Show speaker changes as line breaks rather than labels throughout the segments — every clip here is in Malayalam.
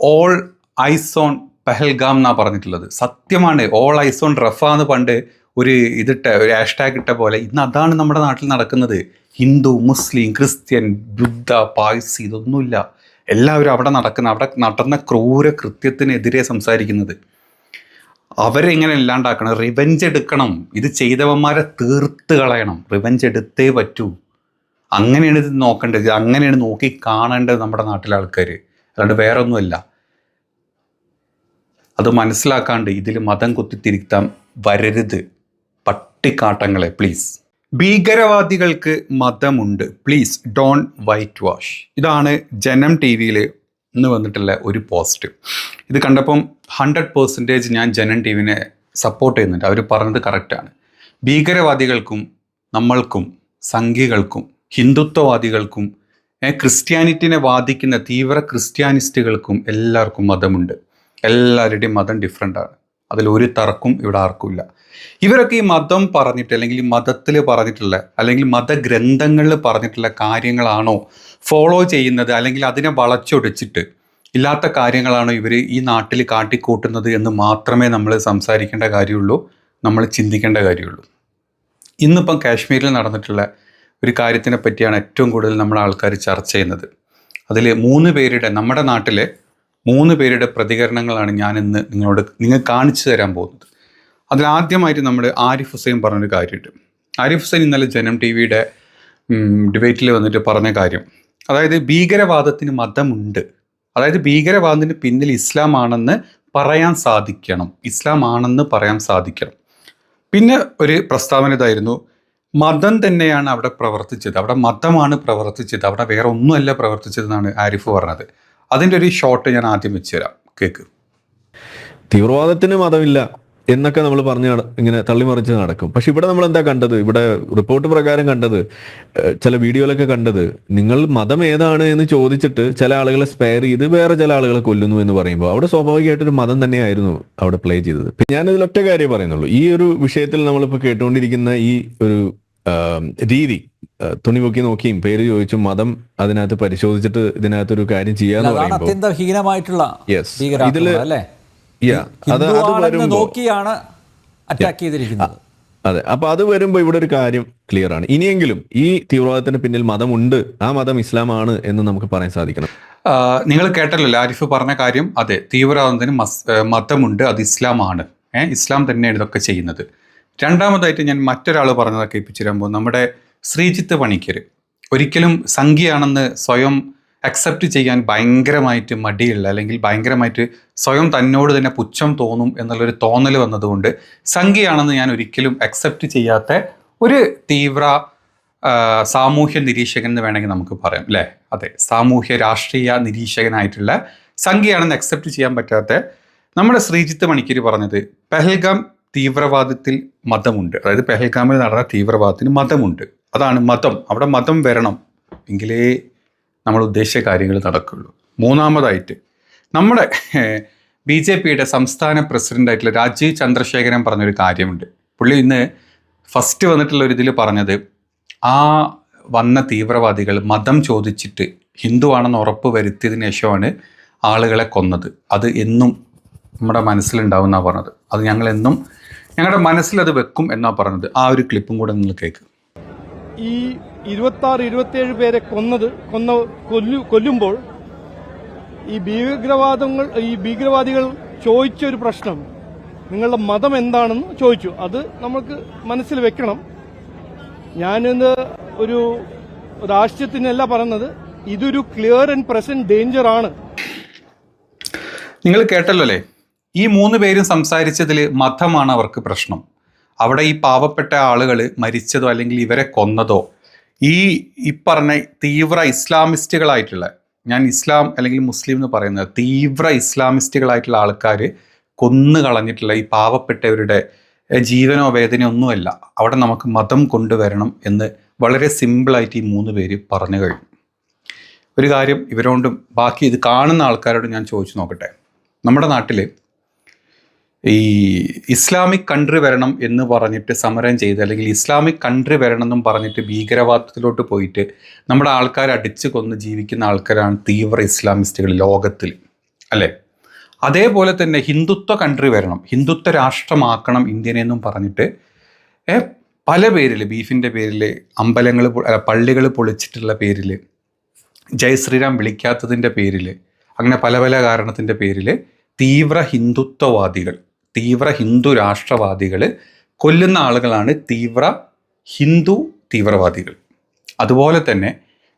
ഓൾ ഐസോൺ പെഹൽഗാം എന്നാണ് പറഞ്ഞിട്ടുള്ളത്. സത്യമാണ് ഓൾ ഐസോൺ റഫാന്ന് പണ്ട് ഒരു ഇതിട്ട ഒരു ഹാഷ്ടാഗ് ഇട്ട പോലെ ഇന്ന് അതാണ് നമ്മുടെ നാട്ടിൽ നടക്കുന്നത്. ഹിന്ദു മുസ്ലിം ക്രിസ്ത്യൻ ബുദ്ധ പാഴ്സി ഇതൊന്നുമില്ല. എല്ലാവരും അവിടെ നടക്കുന്ന അവിടെ നടന്ന ക്രൂര കൃത്യത്തിനെതിരെ സംസാരിക്കുന്നത്. അവരെ ഇങ്ങനെ ഇല്ലാണ്ടാക്കണം റിവെഞ്ച് എടുക്കണം. ഇത് ചെയ്തവന്മാരെ തീർത്ത് കളയണം. റിവെഞ്ച് എടുത്തേ പറ്റൂ. അങ്ങനെയാണ് ഇത് നോക്കേണ്ടത്. അങ്ങനെയാണ് നോക്കി കാണേണ്ടത് നമ്മുടെ നാട്ടിലെ ആൾക്കാർ അല്ലാണ്ട് വേറെ ഒന്നുമല്ല അത് മനസ്സിലാക്കാണ്ട് ഇതിൽ മതം കുത്തിത്തിരുത്താൻ വരരുത്. പട്ടിക്കാട്ടങ്ങളെ പ്ലീസ് ഭീകരവാദികൾക്ക് മതമുണ്ട്. പ്ലീസ് ഡോൺ വൈറ്റ് വാഷ് ഇതാണ് ജനം ടി വിയിൽ ഇന്ന് വന്നിട്ടുള്ള ഒരു പോസ്റ്റ് ഇത് കണ്ടപ്പം ഹൺഡ്രഡ് പേഴ്സന്റേജ് ഞാൻ ജനം ടി വിനെ സപ്പോർട്ട് ചെയ്യുന്നുണ്ട്. അവർ പറഞ്ഞത് കറക്റ്റാണ് ഭീകരവാദികൾക്കും നമ്മൾക്കും സംഘികൾക്കും ഹിന്ദുത്വവാദികൾക്കും ക്രിസ്ത്യാനിറ്റിനെ വാദിക്കുന്ന തീവ്ര ക്രിസ്ത്യാനിസ്റ്റുകൾക്കും എല്ലാവർക്കും മതമുണ്ട്. എല്ലാവരുടെയും മതം ഡിഫറെന്റ് ആണ്. അതിൽ ഒരു തർക്കും ഇവിടെ ആർക്കുമില്ല ഇവരൊക്കെ ഈ മതം പറഞ്ഞിട്ട് അല്ലെങ്കിൽ മതത്തിൽ പറഞ്ഞിട്ടുള്ള അല്ലെങ്കിൽ മതഗ്രന്ഥങ്ങളിൽ പറഞ്ഞിട്ടുള്ള കാര്യങ്ങളാണോ ഫോളോ ചെയ്യുന്നത് അല്ലെങ്കിൽ അതിനെ വളച്ചൊടിച്ചിട്ട് ഇല്ലാത്ത കാര്യങ്ങളാണോ ഇവർ ഈ നാട്ടിൽ കാട്ടിക്കൂട്ടുന്നത് എന്ന് മാത്രമേ നമ്മൾ സംസാരിക്കേണ്ട കാര്യമുള്ളൂ നമ്മൾ ചിന്തിക്കേണ്ട കാര്യമുള്ളൂ. ഇന്നിപ്പം കാശ്മീരിൽ നടന്നിട്ടുള്ള ഒരു കാര്യത്തിനെ പറ്റിയാണ് ഏറ്റവും കൂടുതൽ നമ്മൾ ആൾക്കാർ ചർച്ച ചെയ്യുന്നത്. അതിൽ മൂന്ന് പേരുടെ നമ്മുടെ നാട്ടിലെ മൂന്ന് പേരുടെ പ്രതികരണങ്ങളാണ് ഞാൻ ഇന്ന് നിങ്ങളോട് നിങ്ങൾ കാണിച്ചു തരാൻ പോകുന്നത്. അതിൽ ആദ്യമായിട്ട് നമ്മൾ ആരിഫ് ഹുസൈൻ പറഞ്ഞൊരു കാര്യമുണ്ട്. ആരിഫ് ഹുസൈൻ ഇന്നലെ ജനം ടി വിയുടെ ഡിബേറ്റിൽ വന്നിട്ട് പറഞ്ഞ കാര്യം. അതായത് ഭീകരവാദത്തിന് മതമുണ്ട്. അതായത് ഭീകരവാദത്തിന് പിന്നിൽ ഇസ്ലാം ആണെന്ന് പറയാൻ സാധിക്കണം. ഇസ്ലാം ആണെന്ന് പറയാൻ സാധിക്കണം. പിന്നെ ഒരു പ്രസ്താവന ഇതായിരുന്നു. മതം തന്നെയാണ് അവിടെ പ്രവർത്തിച്ചത്. അവിടെ മതമാണ് പ്രവർത്തിച്ചത്. അവിടെ വേറെ ഒന്നുമല്ല പ്രവർത്തിച്ചതെന്നാണ് ആരിഫ് പറഞ്ഞത്. അതിന്റെ ഒരു ഷോട്ട് ഞാൻ ആദ്യം വെച്ച് തരാം. കേക്ക്.
തീവ്രവാദത്തിന് മതമില്ല എന്നൊക്കെ നമ്മൾ പറഞ്ഞ ഇങ്ങനെ തള്ളിമറിച്ച് നടക്കും. പക്ഷെ ഇവിടെ നമ്മൾ എന്താ കണ്ടത്? ഇവിടെ റിപ്പോർട്ട് പ്രകാരം കണ്ടത് ചില വീഡിയോയിലൊക്കെ കണ്ടത് നിങ്ങൾ മതം ഏതാണ് എന്ന് ചോദിച്ചിട്ട് ചില ആളുകളെ സ്പെയർ ചെയ്ത് വേറെ ചില ആളുകളെ കൊല്ലുന്നു എന്ന് പറയുമ്പോൾ അവിടെ സ്വാഭാവികമായിട്ടൊരു മതം തന്നെയായിരുന്നു അവിടെ പ്ലേ ചെയ്തത്. ഞാനിതിൽ ഒറ്റ പറയുന്നുള്ളൂ. ഈ ഒരു വിഷയത്തിൽ നമ്മളിപ്പോൾ കേട്ടുകൊണ്ടിരിക്കുന്ന ഈ ഒരു രീതി തുണിമുക്കി തുണി പൊക്കി നോക്കിയും പേര് ചോദിച്ചും മതം അതിനകത്ത് പരിശോധിച്ചിട്ട് ഇതിനകത്തൊരു കാര്യം ചെയ്യാന്ന് പറയുമ്പോൾ
അത്യന്തം ഹീനമായിട്ടുള്ള
Yes. ഇതിൽ
നോക്കിയാണ് അറ്റാക്ക് ചെയ്തിരിക്കുന്നത്.
അതെ. അപ്പൊ അത് വരുമ്പോ ഇവിടെ ഒരു കാര്യം ക്ലിയർ ആണ്. ഇനിയെങ്കിലും ഈ തീവ്രവാദത്തിന് പിന്നിൽ മതമുണ്ട്. ആ മതം ഇസ്ലാമാണ് എന്ന് നമുക്ക് പറയാൻ സാധിക്കണം.
നിങ്ങൾ കേട്ടല്ലോ ആരിഫ് പറഞ്ഞ കാര്യം? അതെ. തീവ്രവാദത്തിന് മതമുണ്ട്. അത് ഇസ്ലാമാണ്. ഏഹ് ഇസ്ലാം തന്നെയാണ് ഇതൊക്കെ ചെയ്യുന്നത്. രണ്ടാമതായിട്ട് ഞാൻ മറ്റൊരാൾ പറഞ്ഞതൊക്കെ പോകും നമ്മുടെ ശ്രീജിത്ത് പണിക്കർ. ഒരിക്കലും സംഖ്യയാണെന്ന് സ്വയം അക്സെപ്റ്റ് ചെയ്യാൻ ഭയങ്കരമായിട്ട് മടിയുള്ള അല്ലെങ്കിൽ ഭയങ്കരമായിട്ട് സ്വയം തന്നോട് തന്നെ പുച്ഛം തോന്നും എന്നുള്ളൊരു തോന്നൽ വന്നതുകൊണ്ട് സംഖ്യയാണെന്ന് ഞാൻ ഒരിക്കലും അക്സെപ്റ്റ് ചെയ്യാത്ത ഒരു തീവ്ര സാമൂഹ്യ നിരീക്ഷകൻ എന്ന് വേണമെങ്കിൽ നമുക്ക് പറയാം അല്ലേ? അതെ സാമൂഹ്യ രാഷ്ട്രീയ നിരീക്ഷകനായിട്ടുള്ള സംഖ്യയാണെന്ന് അക്സെപ്റ്റ് ചെയ്യാൻ പറ്റാത്ത നമ്മുടെ ശ്രീജിത്ത് മണിക്കര് പറഞ്ഞത് പെഹൽഗാം തീവ്രവാദത്തിൽ മതമുണ്ട്. അതായത് പെഹൽഗാമിൽ നടന്ന തീവ്രവാദത്തിന് മതമുണ്ട്. അതാണ് മതം. അവിടെ മതം വരണം എങ്കിലേ നമ്മൾ ഉദ്ദേശിച്ച കാര്യങ്ങൾ നടക്കുള്ളൂ. മൂന്നാമതായിട്ട് നമ്മുടെ ബി ജെ പിയുടെ സംസ്ഥാന പ്രസിഡന്റായിട്ടുള്ള രാജീവ് ചന്ദ്രശേഖരൻ പറഞ്ഞൊരു കാര്യമുണ്ട്. പുള്ളി ഇന്ന് ഫസ്റ്റ് വന്നിട്ടുള്ള ഒരു പറഞ്ഞത് ആ വന്ന തീവ്രവാദികൾ മതം ചോദിച്ചിട്ട് ഹിന്ദുവാണെന്ന് ഉറപ്പ് വരുത്തിയതിനു ശേഷമാണ് ആളുകളെ കൊന്നത്. അത് എന്നും നമ്മുടെ മനസ്സിലുണ്ടാവും എന്നാണ് പറഞ്ഞത്. അത് ഞങ്ങൾ എന്നും ഞങ്ങളുടെ മനസ്സിൽ അത് വെക്കും എന്നാണ് പറഞ്ഞത്. ആ ഒരു ക്ലിപ്പും കൂടെ നിങ്ങൾ കേൾക്കും
ഈ ഇരുപത്തി ആറ് ഇരുപത്തിയേഴ് പേരെ കൊന്നത് കൊന്ന കൊല്ലു കൊല്ലുമ്പോൾ ഈ ഭീകരവാദങ്ങൾ ഈ ഭീകരവാദികൾ ചോദിച്ച ഒരു പ്രശ്നം നിങ്ങളുടെ മതം എന്താണെന്ന് ചോദിച്ചു. അത് നമുക്ക് മനസ്സിൽ വെക്കണം. ഞാനിന്ന് ഒരു രാഷ്ട്രീയത്തിനല്ല പറയുന്നത് ഇതൊരു ക്ലിയർ ആൻഡ് പ്രസന്റ് ഡേഞ്ചർ ആണ്.
നിങ്ങൾ കേട്ടല്ലോ അല്ലേ? ഈ മൂന്ന് പേരും സംസാരിച്ചതിൽ മതമാണ് അവർക്ക് പ്രശ്നം. അവിടെ ഈ പാവപ്പെട്ട ആളുകൾ മരിച്ചതോ അല്ലെങ്കിൽ ഇവരെ കൊന്നതോ ഈ ഈ പറഞ്ഞ തീവ്ര ഇസ്ലാമിസ്റ്റുകളായിട്ടുള്ള ഞാൻ ഇസ്ലാം അല്ലെങ്കിൽ മുസ്ലിം എന്ന് പറയുന്നത് തീവ്ര ഇസ്ലാമിസ്റ്റുകളായിട്ടുള്ള ആൾക്കാർ കൊന്നു കളഞ്ഞിട്ടുള്ള ഈ പാവപ്പെട്ടവരുടെ ജീവനോ വേദനയോ ഒന്നുമല്ല. അവിടെ നമുക്ക് മതം കൊണ്ടുവരണം എന്ന് വളരെ സിമ്പിളായിട്ട് ഈ മൂന്ന് പേര് പറഞ്ഞു കഴിഞ്ഞു. ഒരു കാര്യം ഇവരോണ്ടും ബാക്കി ഇത് കാണുന്ന ആൾക്കാരോട് ഞാൻ ചോദിച്ചു നോക്കട്ടെ. നമ്മുടെ നാട്ടിൽ ഈ ഇസ്ലാമിക് കൺട്രി വരണം എന്ന് പറഞ്ഞിട്ട് സമരം ചെയ്ത് അല്ലെങ്കിൽ ഇസ്ലാമിക് കൺട്രി വരണം എന്നും പറഞ്ഞിട്ട് ഭീകരവാദത്തിലോട്ട് പോയിട്ട് നമ്മുടെ ആൾക്കാർ അടിച്ചു കൊന്ന് ജീവിക്കുന്ന ആൾക്കാരാണ് തീവ്ര ഇസ്ലാമിസ്റ്റുകൾ ലോകത്തിൽ അല്ലേ? അതേപോലെ തന്നെ ഹിന്ദുത്വ കൺട്രി വരണം ഹിന്ദുത്വ രാഷ്ട്രമാക്കണം ഇന്ത്യനെ എന്നും പറഞ്ഞിട്ട് പല പേരിൽ ബീഫിന്റെ പേരിൽ അമ്പലങ്ങൾ പള്ളികൾ പൊളിച്ചിട്ടുള്ള പേരിൽ ജയ് ശ്രീറാം വിളിക്കാത്തതിന്റെ പേരിൽ അങ്ങനെ പല പല കാരണത്തിന്റെ പേരിൽ തീവ്ര ഹിന്ദുത്വവാദികൾ തീവ്ര ഹിന്ദു രാഷ്ട്രവാദികൾ കൊല്ലുന്ന ആളുകളാണ് തീവ്ര ഹിന്ദു തീവ്രവാദികൾ. അതുപോലെ തന്നെ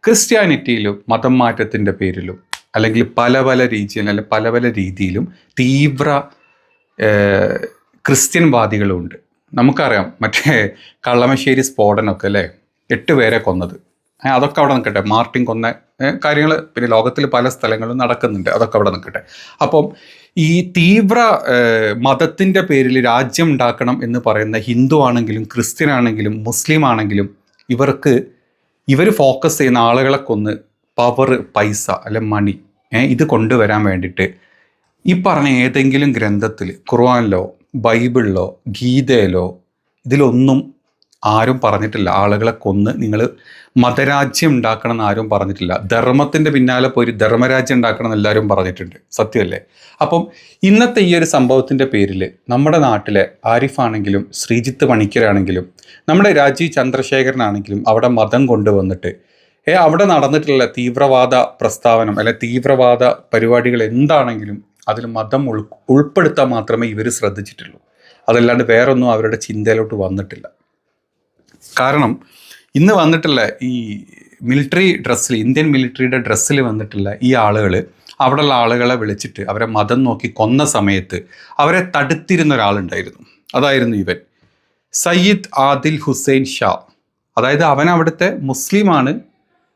ക്രിസ്ത്യാനിറ്റിയിലും മതം മാറ്റത്തിന്റെ പേരിലും അല്ലെങ്കിൽ പല പല രീതിയിൽ അല്ലെങ്കിൽ പല പല രീതിയിലും തീവ്ര ക്രിസ്ത്യൻവാദികളുണ്ട് നമുക്കറിയാം മറ്റേ കള്ളമശ്ശേരി സ്ഫോടനമൊക്കെ അല്ലേ? എട്ട് പേരെ കൊന്നത്. അതൊക്കെ അവിടെ നിൽക്കട്ടെ. മാർട്ടിൻ കൊന്ന കാര്യങ്ങൾ പിന്നെ ലോകത്തിൽ പല സ്ഥലങ്ങളും നടക്കുന്നുണ്ട്. അതൊക്കെ അവിടെ നിൽക്കട്ടെ. അപ്പം ഈ തീവ്ര മതത്തിന്റെ പേരിൽ രാജ്യം ഉണ്ടാക്കണം എന്ന് പറയുന്ന ഹിന്ദു ആണെങ്കിലും ക്രിസ്ത്യൻ ആണെങ്കിലും മുസ്ലിം ആണെങ്കിലും ഇവർക്ക് ഇവർ ഫോക്കസ് ചെയ്യുന്ന ആളുകളെ കൊന്ന് പവർ പൈസ അല്ലെ മണി ഇത് കൊണ്ടുവരാൻ വേണ്ടിയിട്ട് ഈ പറഞ്ഞ ഏതെങ്കിലും ഗ്രന്ഥത്തിൽ ഖുർആാനിലോ ബൈബിളിലോ ഗീതയിലോ ഇതിലൊന്നും ആരും പറഞ്ഞിട്ടില്ല. ആളുകളെ കൊന്ന് നിങ്ങൾ മതരാജ്യം ഉണ്ടാക്കണം എന്ന് ആരും പറഞ്ഞിട്ടില്ല. ധർമ്മത്തിന്റെ പിന്നാലെ പോയി ധർമ്മരാജ്യം ഉണ്ടാക്കണം എന്ന് എല്ലാവരും പറഞ്ഞിട്ടുണ്ട്. സത്യമല്ലേ? അപ്പം ഇന്നത്തെ ഈ ഒരു സംഭവത്തിന്റെ പേരിൽ നമ്മുടെ നാട്ടിലെ ആരിഫാണെങ്കിലും ശ്രീജിത്ത് പണിക്കരാണെങ്കിലും നമ്മുടെ രാജീവ് ചന്ദ്രശേഖരനാണെങ്കിലും അവിടെ മതം കൊണ്ടുവന്നിട്ട് ഏ അവിടെ നടന്നിട്ടുള്ള തീവ്രവാദ പ്രസ്താവനം അല്ലെ തീവ്രവാദ പരിപാടികൾ എന്താണെങ്കിലും അതിൽ മതം ഉൾ ഉൾപ്പെടുത്താൻ മാത്രമേ ഇവർ ശ്രദ്ധിച്ചിട്ടുള്ളൂ. അതല്ലാണ്ട് വേറൊന്നും അവരുടെ ചിന്തയിലോട്ട് വന്നിട്ടില്ല. കാരണം ഇന്ന് വന്നിട്ടുള്ള ഈ മിലിറ്ററി ഡ്രസ്സിൽ ഇന്ത്യൻ മിലിറ്ററിയുടെ ഡ്രസ്സിൽ വന്നിട്ടുള്ള ഈ ആളുകൾ അവിടെയുള്ള ആളുകളെ വിളിച്ചിട്ട് അവരെ മതം നോക്കി കൊന്ന സമയത്ത് അവരെ തടുത്തിരുന്ന ഒരാളുണ്ടായിരുന്നു. അതായിരുന്നു ഇവൻ. സയ്യിദ് ആദിൽ ഹുസൈൻ ഷാ. അതായത് അവൻ അവിടുത്തെ മുസ്ലിമാണ്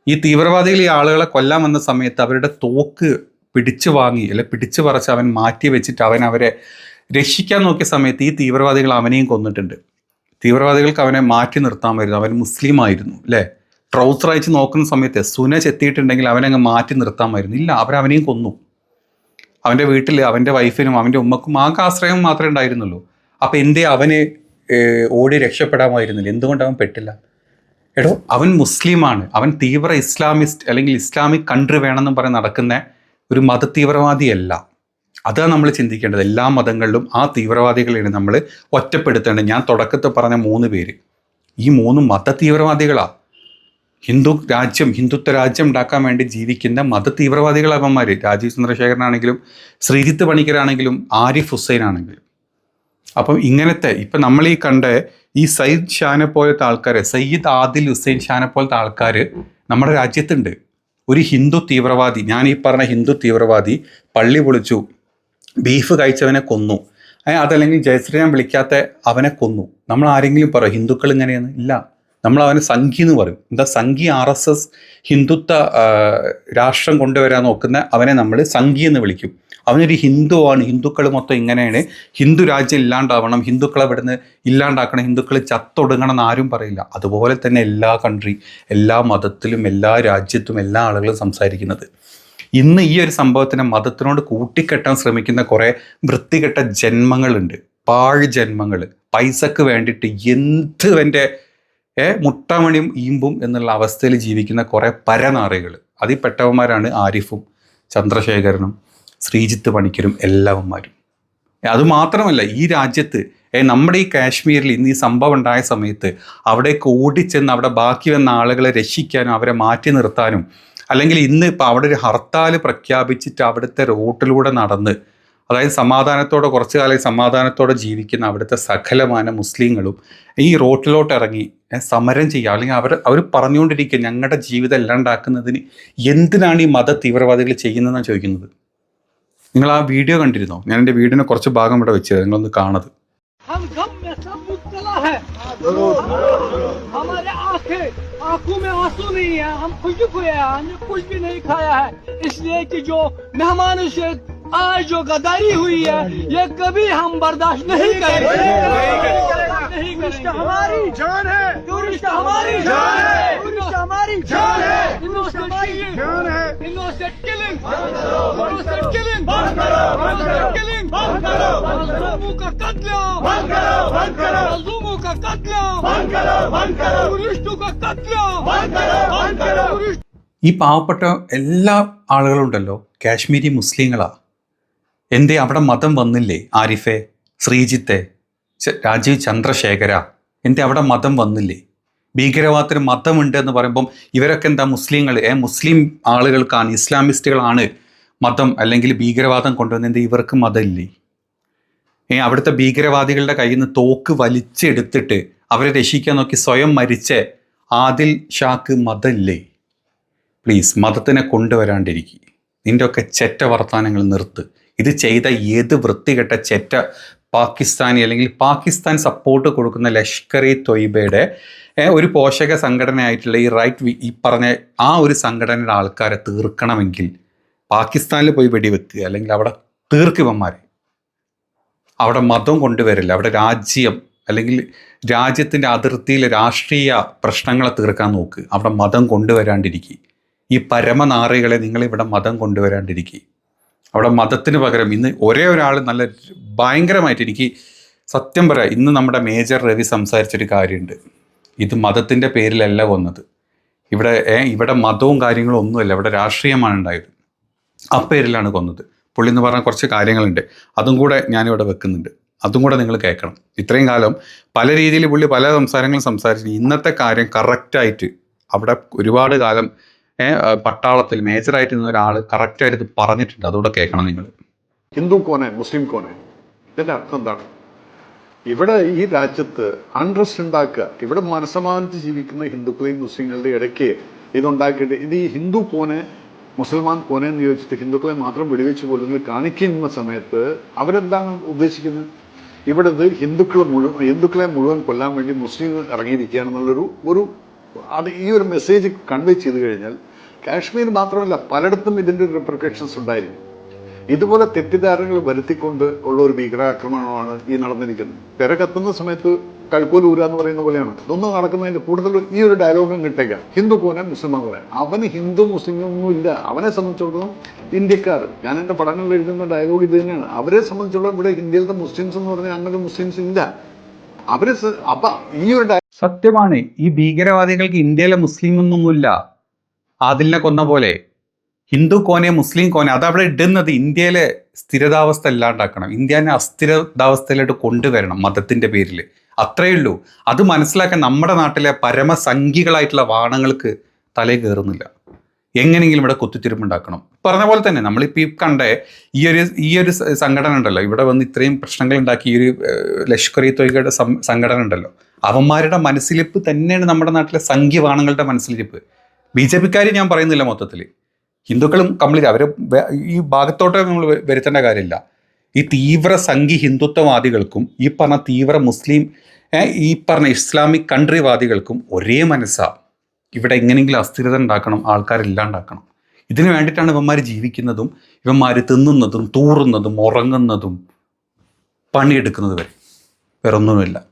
ഈ തീവ്രവാദികൾ ഈ ആളുകളെ കൊല്ലാൻ വന്ന സമയത്ത് അവരുടെ തോക്ക് പിടിച്ചു വാങ്ങി അല്ലെ പിടിച്ചു പറിച്ച് അവൻ മാറ്റി വെച്ചിട്ട് അവൻ അവരെ രക്ഷിക്കാൻ നോക്കിയ സമയത്ത് ഈ തീവ്രവാദികൾ അവനെയും കൊന്നിട്ടുണ്ട്. തീവ്രവാദികൾക്ക് അവനെ മാറ്റി നിർത്താമായിരുന്നു അവൻ മുസ്ലിം ആയിരുന്നു അല്ലേ? ട്രൗസർ അയച്ച് നോക്കുന്ന സമയത്ത് എത്തിയിട്ടുണ്ടെങ്കിൽ അവനെ അങ്ങ് മാറ്റി നിർത്താമായിരുന്നു ഇല്ല അവരവനെയും കൊന്നു. അവന്റെ വീട്ടിൽ അവന്റെ വൈഫിനും അവന്റെ ഉമ്മക്കും ആകെ ആശ്രയം മാത്രമേ ഉണ്ടായിരുന്നുള്ളൂ. അപ്പോൾ എന്തേ അവന് ഓടി രക്ഷപ്പെടാമായിരുന്നില്ല? എന്തുകൊണ്ട് അവൻ പെട്ടില്ല? എടോ അവൻ മുസ്ലിമാണ് അവൻ തീവ്ര ഇസ്ലാമിസ്റ്റ് അല്ലെങ്കിൽ ഇസ്ലാമിക് കൺട്രി വേണമെന്നും പറഞ്ഞ് നടക്കുന്ന ഒരു മത തീവ്രവാദിയല്ല അതാണ് നമ്മൾ ചിന്തിക്കേണ്ടത്. എല്ലാ മതങ്ങളിലും ആ തീവ്രവാദികളെയാണ് നമ്മൾ ഒറ്റപ്പെടുത്തേണ്ടത്. ഞാൻ തുടക്കത്തിൽ പറഞ്ഞ മൂന്ന് പേര്. ഈ മൂന്ന് മത തീവ്രവാദികളാണ് ഹിന്ദു രാജ്യം ഹിന്ദുത്വ രാജ്യം ഉണ്ടാക്കാൻ വേണ്ടി ജീവിക്കുന്ന മത തീവ്രവാദികൾ അവന്മാർ രാജീവ് ചന്ദ്രശേഖരനാണെങ്കിലും ശ്രീജിത്ത് പണിക്കരാണെങ്കിലും ആരിഫ് ഹുസൈൻ ആണെങ്കിലും അപ്പം ഇങ്ങനത്തെ ഇപ്പം നമ്മൾ ഈ കണ്ട ഈ സയ്യിദ് ഷാനെ പോലത്തെ ആൾക്കാർ സയ്യിദ് ആദിൽ ഹുസൈൻ ഷാനെ പോലത്തെ ആൾക്കാർ നമ്മുടെ രാജ്യത്തുണ്ട്. ഒരു ഹിന്ദു തീവ്രവാദി ഞാൻ ഈ പറഞ്ഞ ഹിന്ദു തീവ്രവാദി പള്ളി പൊളിച്ചു ബീഫ് കഴിച്ചവനെ കൊന്നു. അതല്ലെങ്കിൽ ജയശ്രീരാം വിളിക്കാത്ത അവനെ കൊന്നു. നമ്മൾ ആരെങ്കിലും പറയും ഹിന്ദുക്കൾ ഇങ്ങനെയാണ് ഇല്ല. നമ്മൾ അവനെ സംഘി എന്ന് പറയും. എന്താ സംഘി ആർ എസ് എസ് ഹിന്ദുത്വ രാഷ്ട്രം കൊണ്ടുവരാൻ നോക്കുന്ന അവനെ നമ്മൾ സംഘി എന്ന് വിളിക്കും. അവനൊരു ഹിന്ദുവാണ്. ഹിന്ദുക്കൾ മൊത്തം ഇങ്ങനെയാണ്. ഹിന്ദു രാജ്യം ഇല്ലാണ്ടാവണം. ഹിന്ദുക്കളെ ഇവിടുന്ന് ഇല്ലാണ്ടാക്കണം. ഹിന്ദുക്കൾ ചത്തൊടുങ്ങണം എന്ന് ആരും പറയില്ല. അതുപോലെ തന്നെ എല്ലാ കൺട്രി എല്ലാ മതത്തിലും എല്ലാ രാജ്യത്തും എല്ലാ ആളുകളും സംസാരിക്കുന്നത്. ഇന്ന് ഈ ഒരു സംഭവത്തിനെ മതത്തിനോട് കൂട്ടിക്കെട്ടാൻ ശ്രമിക്കുന്ന കുറേ വൃത്തികെട്ട ജന്മങ്ങളുണ്ട്. പാഴ് ജന്മങ്ങൾ. പൈസക്ക് വേണ്ടിയിട്ട് എന്ത് എന്റെ ഏ മുട്ടമണിയും ഈമ്പും എന്നുള്ള അവസ്ഥയിൽ ജീവിക്കുന്ന കുറേ പരനാറികൾ. അതിൽ പെട്ടവന്മാരാണ് ആരിഫും ചന്ദ്രശേഖരനും ശ്രീജിത്ത് പണിക്കരും എല്ലാവന്മാരും. അതുമാത്രമല്ല ഈ രാജ്യത്ത് ഏ, നമ്മുടെ ഈ കാശ്മീരിൽ ഇന്ന് ഈ സംഭവം ഉണ്ടായ സമയത്ത് അവിടേക്ക് ഓടിച്ചെന്ന് അവിടെ ബാക്കി വന്ന ആളുകളെ രക്ഷിക്കാനും അവരെ മാറ്റി നിർത്താനും അല്ലെങ്കിൽ ഇന്ന് ഇപ്പോൾ അവിടെ ഒരു ഹർത്താൽ പ്രഖ്യാപിച്ചിട്ട് അവിടുത്തെ റോട്ടിലൂടെ നടന്ന് അതായത് സമാധാനത്തോടെ കുറച്ചു കാലം സമാധാനത്തോടെ ജീവിക്കുന്ന അവിടുത്തെ സകലമാന മുസ്ലിങ്ങളും ഈ റോട്ടിലോട്ട് ഇറങ്ങി സമരം ചെയ്യുക. അല്ലെങ്കിൽ അവർ അവർ പറഞ്ഞുകൊണ്ടിരിക്കുക ഞങ്ങളുടെ ജീവിതം ഇല്ലാണ്ടാക്കുന്നതിന് എന്തിനാണ് ഈ മത തീവ്രവാദികൾ ചെയ്യുന്നതെന്നാണ് ചോദിക്കുന്നത്. നിങ്ങൾ ആ വീഡിയോ കണ്ടിരുന്നോ? ഞാൻ എന്റെ വീടിന് കുറച്ച് ഭാഗം ഇവിടെ വെച്ചത് നിങ്ങളൊന്ന് കാണത്.
ഹമാരെ ആഖേ آنکھوں میں آنسو نہیں ہے ہم خوشک ہوئے ہیں ہم نے کچھ بھی نہیں کھایا ہے۔ اس لیے کہ جو مہمان سے آج جو غداری ہوئی ہے یہ کبھی ہم برداشت نہیں کریں گے۔ ہماری جان ہے۔ ہماری جان innocent killing innocent killing innocent killing मजलूमों का कत्ल बंद करो बंद करो मजलूमों का कत्ल बंद करो बंद करो टूरिस्टों का कत्ल बंद करो बंद करो
ഈ പാവപ്പെട്ട എല്ലാ ആളുകളും ഉണ്ടല്ലോ കാശ്മീരി മുസ്ലിങ്ങളാ എന്തേ അവിടെ മതം വന്നില്ലേ ആരിഫെ ശ്രീജിത്തെ ച- രാജീവ് ചന്ദ്രശേഖര എന്തേ അവിടെ മതം വന്നില്ലേ ഭീകരവാദത്തിന് മതമുണ്ട് എന്ന് പറയുമ്പം ഇവരൊക്കെ എന്താ മുസ്ലിങ്ങൾ ഏ മുസ്ലിം ആളുകൾക്കാണ് ഇസ്ലാമിസ്റ്റുകളാണ് മതം അല്ലെങ്കിൽ ഭീകരവാദം കൊണ്ടുവന്നത്. ഇവർക്ക് മതമില്ലേ? ഏ അവിടുത്തെ ഭീകരവാദികളുടെ കയ്യിൽ നിന്ന് തോക്ക് വലിച്ചെടുത്തിട്ട് അവരെ രക്ഷിക്കാൻ നോക്കി സ്വയം മരിച്ച ആദിൽ ഷാക്ക് മതമില്ലേ? പ്ലീസ് മതത്തിനെ കൊണ്ടുവരാണ്ടിരിക്കുക നിന്റെയൊക്കെ ചെറ്റ വർത്തമാനങ്ങൾ നിർത്ത്. ഇത് ചെയ്ത ഏത് വൃത്തികെട്ട ചെറ്റ പാകിസ്ഥാനി അല്ലെങ്കിൽ പാകിസ്ഥാൻ സപ്പോർട്ട് കൊടുക്കുന്ന ലഷ്കർ ഇ തൊയ്ബയുടെ ഒരു പോഷക സംഘടനയായിട്ടുള്ള ഈ റൈറ്റ് ഈ പറഞ്ഞ ആ ഒരു സംഘടനയുടെ ആൾക്കാരെ തീർക്കണമെങ്കിൽ പാകിസ്ഥാനിൽ പോയി വെടിവെക്കുക അല്ലെങ്കിൽ അവിടെ തീർക്കിവന്മാരെ. അവിടെ മതം കൊണ്ടുവരില്ല അവിടെ രാജ്യം അല്ലെങ്കിൽ രാജ്യത്തിന്റെ അതിർത്തിയിൽ രാഷ്ട്രീയ പ്രശ്നങ്ങളെ തീർക്കാൻ നോക്ക്. അവിടെ മതം കൊണ്ടുവരാണ്ടിരിക്കുക ഈ പരമനാറികളെ നിങ്ങളിവിടെ മതം കൊണ്ടുവരാണ്ടിരിക്കുക അവിടെ മതത്തിന് പകരം ഇന്ന് ഒരേ ഒരാൾ നല്ല ഭയങ്കരമായിട്ട് എനിക്ക് സത്യം പറയാം ഇന്ന് നമ്മുടെ മേജർ രവി സംസാരിച്ചൊരു കാര്യമുണ്ട്. ഇത് മതത്തിന്റെ പേരിലല്ല വന്നത്. ഇവിടെ ഇവിടെ മതവും കാര്യങ്ങളും ഒന്നുമല്ല. ഇവിടെ രാഷ്ട്രീയമാണ് ഉണ്ടായത്. ആ പേരിലാണ് കൊന്നത്. പുള്ളി എന്ന് പറഞ്ഞ കുറച്ച് കാര്യങ്ങളുണ്ട്. അതും കൂടെ ഞാനിവിടെ വെക്കുന്നുണ്ട്. അതും കൂടെ നിങ്ങൾ കേൾക്കണം. ഇത്രയും കാലം പല രീതിയിൽ പുള്ളി പല സംസാരങ്ങളും സംസാരിച്ചു ഇന്നത്തെ കാര്യം കറക്റ്റായിട്ട് അവിടെ ഒരുപാട് കാലം പട്ടാളത്തിൽ മേജറായിട്ട് നിന്ന ഒരാൾ കറക്റ്റായിട്ട് പറഞ്ഞിട്ടുണ്ട്. അതുകൂടെ കേൾക്കണം നിങ്ങൾ.
ഹിന്ദു കോനെ മുസ്ലിം കോനെ ഇതിന്റെ അർത്ഥം എന്താണ്? ഇവിടെ ഈ രാജ്യത്ത് അൺട്രസ്റ്റ് ഉണ്ടാക്കുക ഇവിടെ മനസ്സമാനിച്ച് ജീവിക്കുന്ന ഹിന്ദുക്കളെയും മുസ്ലിങ്ങളുടെ ഇടയ്ക്ക് ഇതുണ്ടാക്കിയിട്ട് ഇത് ഈ ഹിന്ദു പോനെ മുസൽമാൻ പോനെ എന്ന് ചോദിച്ചിട്ട് ഹിന്ദുക്കളെ മാത്രം വെടിവെച്ച് കൊല്ലുന്നത് കാണിക്കുന്ന സമയത്ത് അവരെന്താണ് ഉദ്ദേശിക്കുന്നത്? ഇവിടെ ഇത് ഹിന്ദുക്കൾ മുഴുവൻ ഹിന്ദുക്കളെ മുഴുവൻ കൊല്ലാൻ വേണ്ടി മുസ്ലിം ഇറങ്ങിയിരിക്കുകയാണെന്നുള്ളൊരു ഒരു അത് ഈ ഒരു മെസ്സേജ് കൺവേ ചെയ്ത് കഴിഞ്ഞാൽ കാശ്മീർ മാത്രമല്ല പലയിടത്തും ഇതിന്റെ റിപ്രിക്കഷൻസ് ഉണ്ടായിരിക്കും. ഇതുപോലെ തെറ്റിദ്ധാരണകൾ വരുത്തിക്കൊണ്ട് ഉള്ള ഒരു ഭീകരാക്രമണമാണ് ഈ നടന്നിരിക്കുന്നത്. തിര കത്തുന്ന സമയത്ത് കഴുക്കോൽ ഊര എന്ന് പറയുന്ന പോലെയാണ്. ഇതൊന്നും നടക്കുന്നതിന്റെ കൂടുതൽ ഈ ഒരു ഡയലോഗും കിട്ടേക്കാം ഹിന്ദു പോലെ മുസ്ലിം കോനെ അവന് ഹിന്ദു മുസ്ലിം ഒന്നും ഇല്ല. അവനെ സംബന്ധിച്ചിടത്തോളം ഇന്ത്യക്കാർ ഞാൻ എന്റെ പഠനങ്ങൾ എഴുതുന്ന ഡയലോഗ് ഇത് തന്നെയാണ്. അവരെ സംബന്ധിച്ചിടത്തോളം ഇവിടെ ഇന്ത്യയിലത്തെ മുസ്ലിംസ് എന്ന് പറഞ്ഞാൽ അങ്ങനെ മുസ്ലിംസ് ഇല്ല. അവരെ അപ്പൊ ഈ ഒരു
സത്യമാണ്. ഈ ഭീകരവാദികൾക്ക് ഇന്ത്യയിലെ മുസ്ലിം ഒന്നുമില്ല ആദിലിനെ കൊന്ന പോലെ. ഹിന്ദു കോനെ മുസ്ലിം കോനെ അതവിടെ ഇടുന്നത് ഇന്ത്യയിലെ സ്ഥിരതാവസ്ഥ ഇല്ലാണ്ടാക്കണം. ഇന്ത്യനെ അസ്ഥിരതാവസ്ഥയിലോട്ട് കൊണ്ടുവരണം മതത്തിന്റെ പേരിൽ അത്രയേ ഉള്ളൂ. അത് മനസ്സിലാക്കാൻ നമ്മുടെ നാട്ടിലെ പരമസംഖികളായിട്ടുള്ള വാണങ്ങൾക്ക് തലേ കയറുന്നില്ല. എങ്ങനെയെങ്കിലും ഇവിടെ കുത്തിത്തിരിപ്പുണ്ടാക്കണം. പറഞ്ഞ പോലെ തന്നെ നമ്മളിപ്പോൾ ഈ കണ്ട ഈ ഒരു ഈ ഒരു സംഘടന ഉണ്ടല്ലോ. ഇവിടെ വന്ന് ഇത്രയും പ്രശ്നങ്ങൾ ഉണ്ടാക്കി ഈ ഒരു ലഷ്കർ ഇ തൊഴിലുടെ സംഘടന ഉണ്ടല്ലോ. അവന്മാരുടെ മനസ്സിലിപ്പ് തന്നെയാണ് നമ്മുടെ നാട്ടിലെ സംഖ്യവാണങ്ങളുടെ മനസ്സിലിരിപ്പ്. ബി ജെ പിക്കാർ ഞാൻ പറയുന്നില്ല മൊത്തത്തിൽ ഹിന്ദുക്കളും കംപ്ലീറ്റ് അവർ ഈ ഭാഗത്തോട്ട് നമ്മൾ വരുത്തേണ്ട കാര്യമില്ല. ഈ തീവ്ര സംഘി ഹിന്ദുത്വവാദികൾക്കും ഈ പറഞ്ഞ തീവ്ര മുസ്ലിം ഈ പറഞ്ഞ ഇസ്ലാമിക് കൺട്രിവാദികൾക്കും ഒരേ മനസ്സാ. ഇവിടെ എങ്ങനെയെങ്കിലും അസ്ഥിരത ഉണ്ടാക്കണം ആൾക്കാരില്ലാണ്ടാക്കണം. ഇതിനു വേണ്ടിയിട്ടാണ് ഇവന്മാർ ജീവിക്കുന്നതും ഇവന്മാർ തിന്നുന്നതും തൂറുന്നതും ഉറങ്ങുന്നതും പണിയെടുക്കുന്നത് വരെ. വേറൊന്നുമില്ല.